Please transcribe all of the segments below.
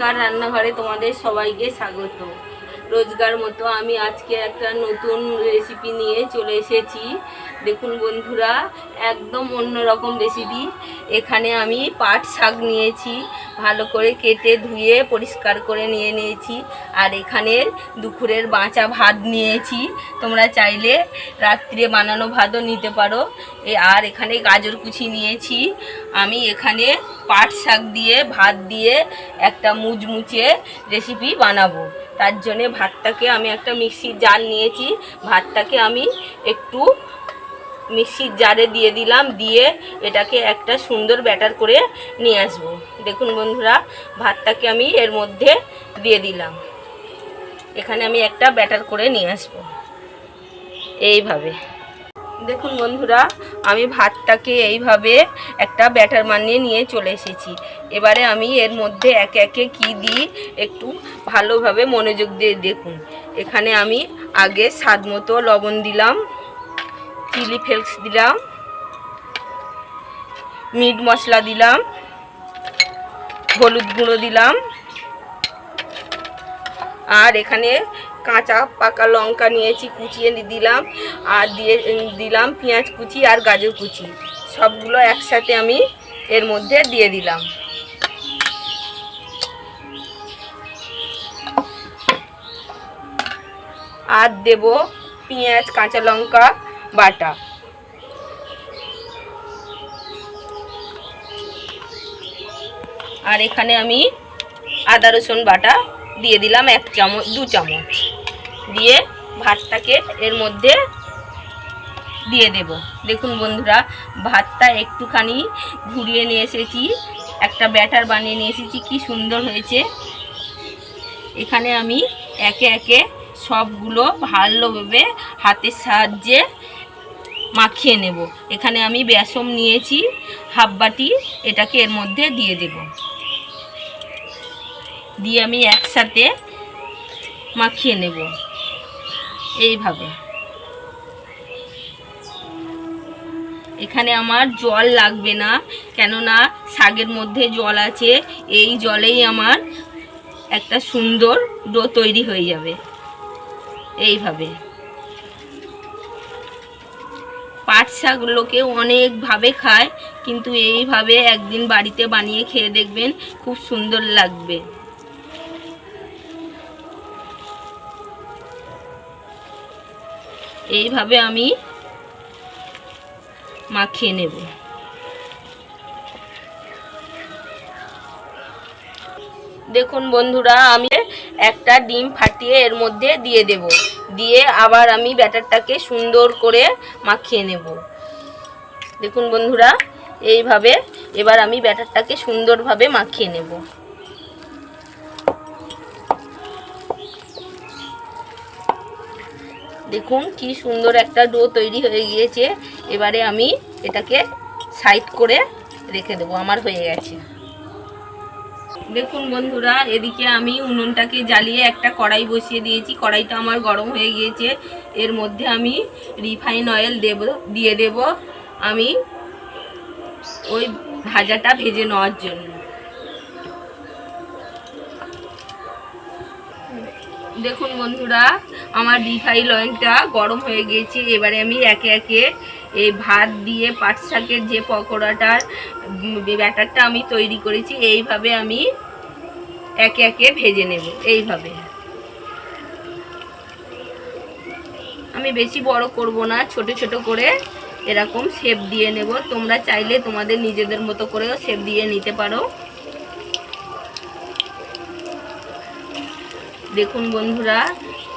রোজকার রান্নাঘরে তোমাদের সবাইকে স্বাগত। রোজগার মতো আমি আজকে একটা নতুন রেসিপি নিয়ে চলে এসেছি। দেখুন বন্ধুরা, একদম অন্যরকম রেসিপি এখানে আমি পাট শাক নিয়েছি, ভালো করে কেটে ধুয়ে পরিষ্কার করে নিয়ে নিয়েছি। আর এখানে দুপুরের বাঁচা ভাত নিয়েছি। তোমরা চাইলে রাত্রে বানানো ভাতও নিতে পারো। আর এখানে গাজর কুচি নিয়েছি। আমি এখানে পাট শাক দিয়ে, ভাত দিয়ে একটা মুচমুচে রেসিপি বানাবো। তার জন্যে ভাতটাকে আমি একটা মিক্সির জার নিয়েছি। ভাতটাকে আমি একটু মিক্সির জারে দিয়ে দিলাম, দিয়ে এটাকে একটা সুন্দর ব্যাটার করে নিয়ে আসব। দেখুন বন্ধুরা, ভাতটাকে আমি এর মধ্যে দিয়ে দিলাম। এখানে আমি একটা ব্যাটার করে নিয়ে আসব। এইভাবে। দেখুন বন্ধুরা, আমি ভাতটাকে এইভাবে একটা ব্যাটার বানিয়ে নিয়ে চলে এসেছি। এবারে আমি এর মধ্যে একে একে কি দিই, একটু ভালোভাবে মনোযোগ দিয়ে দেখুন। এখানে আমি আগে স্বাদ মতো লবণ দিলাম। চিলি ফ্লেক্স দিলাম মিট মশলা দিলাম, হলুদ গুঁড়ো দিলাম, আর এখানে কাঁচা পাকা লঙ্কা নিয়েছি, কুচিয়ে দিলাম, আর দিয়ে দিলাম পেঁয়াজ কুচি আর গাজর কুচি। সবগুলো একসাথে আমি এর মধ্যে দিয়ে দিলাম। আর দেব পেঁয়াজ, কাঁচা লঙ্কা বাটা। আর এখানে আমি আদা, রসুন বাটা দিয়ে দিলাম এক চামচ, দু চামচ। দিয়ে ভাতটাকে এর মধ্যে দিয়ে দেব। দেখুন বন্ধুরা, ভাতটা একটুখানি ঘুরিয়ে নিয়ে এসেছি। একটা ব্যাটার বানিয়ে নিয়ে এসেছি, কি সুন্দর হয়েছে। এখানে আমি একে একে সবগুলো ভালোভাবে হাতের সাহায্যে মাখিয়ে নেব। এখানে আমি বেসম নিয়েছি, হাফ বাটি, এটাকে এর মধ্যে দিয়ে দেব। দিয়ে আমি একসাথে মাখিয়ে নেব। এইভাবে। এখানে আমার জল লাগবে না, কেননা শাগের মধ্যে জল আছে, এই জলেই আমার একটা সুন্দর ডো তৈরি হয়ে যাবে। এইভাবে। পাট শাক লোকে অনেকভাবে খায়, কিন্তু এইভাবে একদিন বাড়িতে বানিয়ে খেয়ে দেখবেন খুব সুন্দর লাগবে। এইভাবে আমি মাখিয়ে নেব। দেখুন বন্ধুরা, আমি একটা ডিম ফাটিয়ে এর মধ্যে দিয়ে দেব। দিয়ে আবার আমি ব্যাটারটাকে সুন্দর করে মাখিয়ে নেব। দেখুন বন্ধুরা, এইভাবে এবার আমি ব্যাটারটাকে সুন্দরভাবে মাখিয়ে নেব। দেখুন কি সুন্দর একটা ডো তৈরি হয়ে গিয়েছে। এবারে আমি এটাকে সাইড করে রেখে দেবো, আমার হয়ে গেছে। দেখুন বন্ধুরা, এদিকে আমি উনুনটাকে জ্বালিয়ে একটা কড়াই বসিয়ে দিয়েছি। কড়াইটা আমার গরম হয়ে গিয়েছে। এর মধ্যে আমি রিফাইন অয়েল দেব, দিয়ে দেব আমি ওই ভাজাটা ভেজে নেওয়ার জন্য। দেখুন বন্ধুরা, আমার রিফাইন অয়েলটা গরম হয়ে গিয়েছে। এবারে আমি একে একে এই ভাত দিয়ে পাট শাকের যে পকোড়াটার ব্যাটারটা আমি তৈরি করেছি, এইভাবে আমি একে একে ভেজে নেব, এইভাবে। আমি বেশি বড় করব না, ছোট ছোট করে এরকম শেপ দিয়ে নেব। তোমরা চাইলে তোমাদের নিজেদের মতো করেও শেপ দিয়ে নিতে পারো। দেখুন বন্ধুরা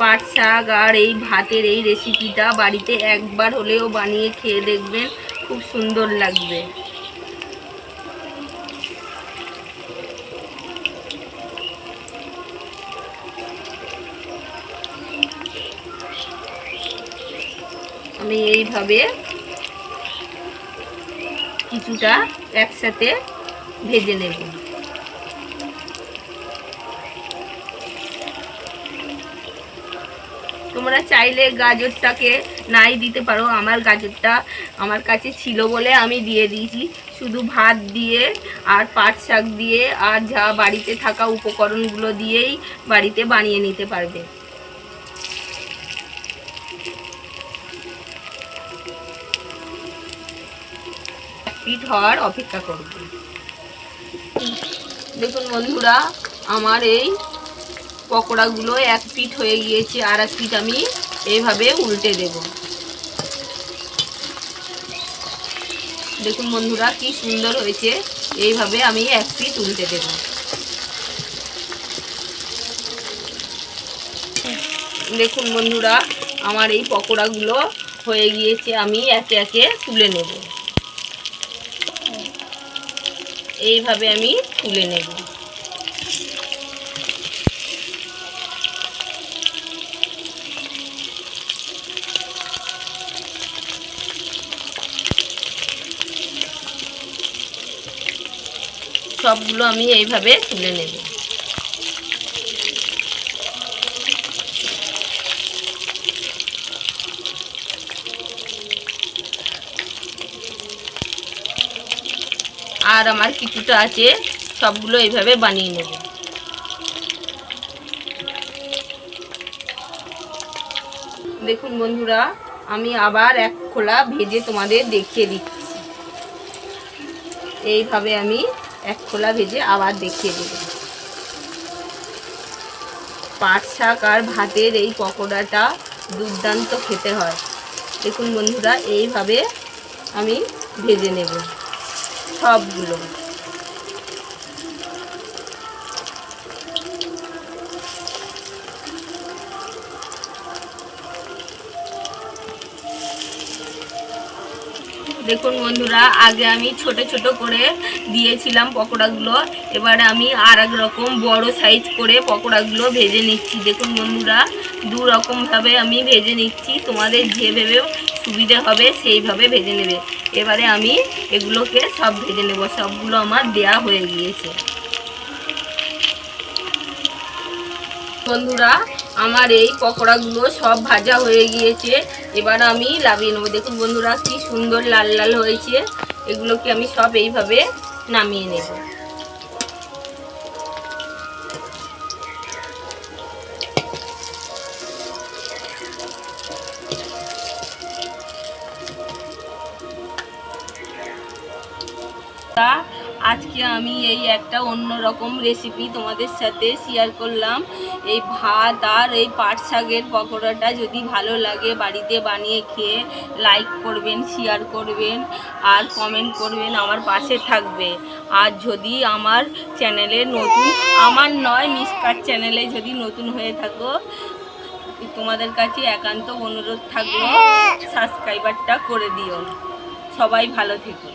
পাট শাক আর এই ভাতের এই রেসিপিটা বাড়িতে একবার হলেও বানিয়ে খেয়ে দেখবেন, খুব সুন্দর লাগবে। আমি এইভাবে কিছুটা একসাথে ভেজে নেব। তোমরা চাইলে গাজরটাকে নাই দিতে পারো। আমার গাজরটা আমার কাছে ছিল বলে আমি দিয়ে দিয়েছি। শুধু ভাত দিয়ে আর পাট শাক দিয়ে আর যা বাড়িতে থাকা উপকরণগুলো দিয়েই বাড়িতে বানিয়ে নিতে পারবে। পিঠ হওয়ার অপেক্ষা করব। দেখুন বন্ধুরা, আমার এই পকোড়াগুলো এক পিঠ হয়ে গিয়েছে, আর এক পিঠ আমি এইভাবে উল্টে দেব। দেখুন বন্ধুরা, কি সুন্দর হয়েছে। এইভাবে আমি এক পিঠ উল্টে দেব। দেখুন বন্ধুরা, আমার এই পকোড়াগুলো হয়ে গিয়েছে, আমি একে একে তুলে নেব। এইভাবে আমি তুলে নেব। সবগুলো আমি এইভাবে তুলে নেব। আর আমার কিছুটা আছে, সবগুলো এইভাবে বানিয়ে নেব। দেখুন বন্ধুরা, আমি আবার এক খোলা ভেজে তোমাদের দেখিয়ে দিচ্ছি। এইভাবে আমি এক খোলা ভেজে আবার দেখিয়ে দেব। পাট শাক আর ভাতের এই পকোড়াটা দুর্দান্ত খেতে হয়। দেখুন বন্ধুরা, এইভাবে আমি ভেজে নেব সবগুলো। দেখুন বন্ধুরা, আগে আমি ছোট ছোট করে দিয়েছিলাম পকোড়াগুলো, এবারে আমি আর এক রকম বড় সাইজ করে পকোড়াগুলো ভেজে নিচ্ছি। দেখুন বন্ধুরা, দু রকমভাবে আমি ভেজে নিচ্ছি, তোমাদের যেভাবে সুবিধে হবে সেইভাবে ভেজে নেবে। এবারে আমি এগুলোকে সব ভেজে নেব, সবগুলো আমার দেয়া হয়ে গিয়েছে। বন্ধুরা, আমার এই পকোড়াগুলো সব ভাজা হয়ে গিয়েছে। এবার আমি লাভিয়ে নেব। দেখুন বন্ধুরা, কি সুন্দর লাল লাল হয়েছে। এগুলোকে আমি সব এইভাবে নামিয়ে নেব। আজকে আমি এই একটা অন্যরকম রেসিপি তোমাদের সাথে শেয়ার করলাম। এই ভাত আর এই পাট শাকের পকোড়াটা যদি ভালো লাগে বাড়িতে বানিয়ে খেয়ে লাইক করবেন শেয়ার করবেন আর কমেন্ট করবেন আমার পাশে থাকবে। আর যদি আমার চ্যানেলে নতুন, আমার নয় মিসকার চ্যানেলে যদি নতুন হয়ে থাকো, তোমাদের কাছে একান্ত অনুরোধ থাকল সাবস্ক্রাইবারটা করে দিও। সবাই ভালো থেকো।